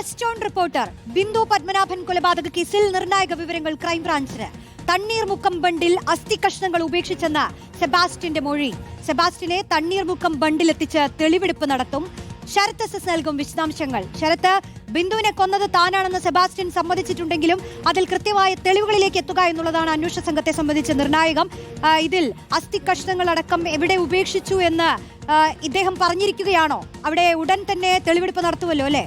On reporter Bindu Padmanabhan കൊലപാതക കേസിൽ നിർണായക വിവരങ്ങൾ ക്രൈംബ്രാഞ്ചിന്. തണ്ണീർമുക്കം ബണ്ടിൽ അസ്ഥി കഷ്ണങ്ങൾ ഉപേക്ഷിച്ചെന്ന സെബാസ്റ്റിന്റെ മൊഴി. സെബാസ്റ്റിനെ തണ്ണീർമുക്കം ബണ്ടിലെത്തിച്ച് തെളിവെടുപ്പ് നടത്തും. ശരത്ത് എസ് എസ് നൽകും വിശദാംശങ്ങൾ. ശരത്ത് ബിന്ദുവിനെ കൊന്നത് താനാണെന്ന് സെബാസ്റ്റ്യൻ സമ്മതിച്ചിട്ടുണ്ടെങ്കിലും അതിൽ കൃത്യമായ തെളിവുകളിലേക്ക് എത്തുക എന്നുള്ളതാണ് അന്വേഷണ സംഘത്തെ സംബന്ധിച്ച് നിർണായകം. ഇതിൽ അസ്ഥി കഷ്ണങ്ങളടക്കം എവിടെ ഉപേക്ഷിച്ചു എന്ന് ഇദ്ദേഹം പറഞ്ഞിരിക്കുകയാണോ? അവിടെ ഉടൻ തന്നെ തെളിവെടുപ്പ് നടത്തുമല്ലോ അല്ലേ?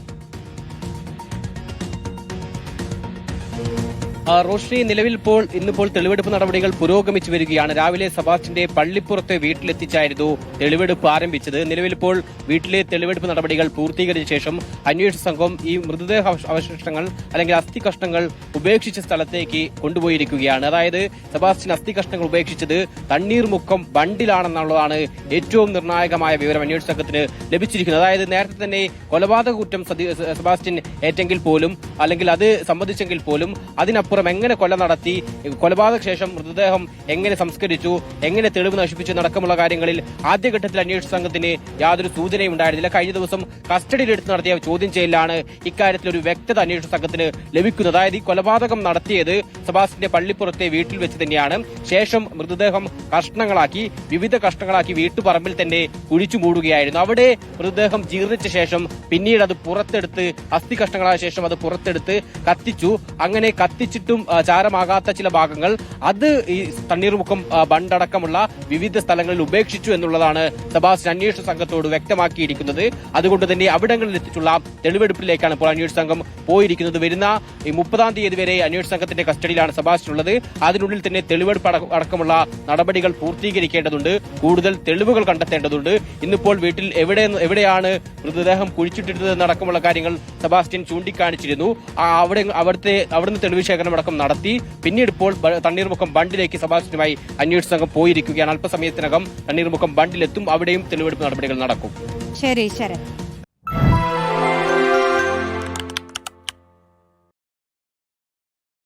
റോഷ്നി നിലവിൽ ഇപ്പോൾ ഇന്നിപ്പോൾ തെളിവെടുപ്പ് നടപടികൾ പുരോഗമിച്ചു വരികയാണ്. രാവിലെ സബാസ്റ്റിന്റെ പള്ളിപ്പുറത്തെ വീട്ടിലെത്തിച്ചായിരുന്നു തെളിവെടുപ്പ് ആരംഭിച്ചത്. നിലവിൽ ഇപ്പോൾ വീട്ടിലെ തെളിവെടുപ്പ് നടപടികൾ പൂർത്തീകരിച്ച ശേഷം അന്വേഷണ സംഘം ഈ മൃതദേഹ അവശിഷ്ടങ്ങൾ അല്ലെങ്കിൽ അസ്ഥി കഷ്ണങ്ങൾ ഉപേക്ഷിച്ച സ്ഥലത്തേക്ക് കൊണ്ടുപോയിരിക്കുകയാണ്. അതായത് സെബാസ്റ്റ്യൻ അസ്ഥി കഷ്ണങ്ങൾ ഉപേക്ഷിച്ചത് തണ്ണീർമുക്കം ബണ്ടിലാണെന്നുള്ളതാണ് ഏറ്റവും നിർണായകമായ വിവരം അന്വേഷണ സംഘത്തിന് ലഭിച്ചിരിക്കുന്നത്. അതായത് നേരത്തെ തന്നെ കൊലപാതക കുറ്റം സെബാസ്റ്റ്യൻ ഏറ്റെങ്കിൽ പോലും അല്ലെങ്കിൽ അത് സംബന്ധിച്ചെങ്കിൽ പോലും അതിനപ്പുറം എങ്ങനെ കൊല നടത്തി കൊലപാതക ശേഷം മൃതദേഹം എങ്ങനെ സംസ്കരിച്ചു എങ്ങനെ തെളിവ് നശിപ്പിച്ചു നടക്കമുള്ള കാര്യങ്ങളിൽ ആദ്യഘട്ടത്തിൽ അന്വേഷണ സംഘത്തിന് യാതൊരു സൂചനയും ഉണ്ടായിരുന്നില്ല. കഴിഞ്ഞ ദിവസം കസ്റ്റഡിയിലെടുത്ത് നടത്തിയ ചോദ്യം ചെയ്യലാണ് ഇക്കാര്യത്തിൽ ഒരു വ്യക്തത അന്വേഷണ സംഘത്തിന് ലഭിക്കുന്നത്. അതായത് ഈ കൊലപാതകം നടത്തിയത് സബാസിന്റെ പള്ളിപ്പുറത്തെ വീട്ടിൽ വെച്ച് തന്നെയാണ്. ശേഷം മൃതദേഹം കഷ്ണങ്ങളാക്കി വിവിധ കഷ്ണങ്ങളാക്കി വീട്ടുപറമ്പിൽ തന്നെ കുഴിച്ചു മൂടുകയായിരുന്നു. അവിടെ മൃതദേഹം ജീർണിച്ച ശേഷം പിന്നീട് അത് പുറത്തെടുത്ത് അസ്ഥി കഷ്ണങ്ങളായ ശേഷം അത് പുറത്തെടുത്ത് കത്തിച്ചു. അങ്ങനെ കത്തിച്ചിട്ടും ആ, ചാരമാകാത്ത ചില ഭാഗങ്ങൾ. അത് ഈ തണ്ണീർമുഖം ബണ്ടടക്കമുള്ള വിവിധ സ്ഥലങ്ങളിൽ ഉപേക്ഷിച്ചു എന്നുള്ളതാണ് സെബാസ്റ്റ്യൻ അന്വേഷണ സംഘത്തോട് വ്യക്തമാക്കിയിരിക്കുന്നത്. അതുകൊണ്ട് തന്നെ അവിടങ്ങളിൽ എത്തിച്ചുള്ള തെളിവെടുപ്പിലേക്കാണ് ഇപ്പോൾ അന്വേഷണ സംഘം പോയിരിക്കുന്നത് വരുന്ന ഈ മുപ്പതാം തീയതി വരെ അന്വേഷണ സംഘത്തിന്റെ കസ്റ്റഡിയിലാണ് സെബാസ്റ്റ്യൻ ഉള്ളത് അതിനുള്ളിൽ തന്നെ തെളിവെടുപ്പ് അടക്ക- അടക്കമുള്ള നടപടികൾ പൂർത്തീകരിക്കേണ്ടതുണ്ട്. കൂടുതൽ തെളിവുകൾ കണ്ടെത്തേണ്ടതുണ്ട്. ഇന്നിപ്പോൾ വീട്ടിൽ എവിടെ എവിടെയാണ് മൃതദേഹം കുഴിച്ചിട്ടിട്ടതെന്നടക്കമുള്ള കാര്യങ്ങൾ സെബാസ്റ്റ്യൻ ചൂണ്ടിക്കാണിച്ചിരുന്നു. അവിടെ അവിടുത്തെ അവിടുന്ന് തെളിവ് ശേഖരണം അടക്കം നടത്തി. പിന്നീട് ഇപ്പോൾ തണ്ണീർമുഖം ബണ്ടിലേക്ക് സെബാസ്റ്റ്യനുമായി അന്വേഷണ സംഘം പോയിരിക്കുകയാണ്. അല്പസമയത്തിനകം തണ്ണീർമുഖം ബണ്ടിലെത്തും. അവിടെയും തെളിവെടുപ്പ് നടപടികൾ നടക്കും. ശരി ശരത്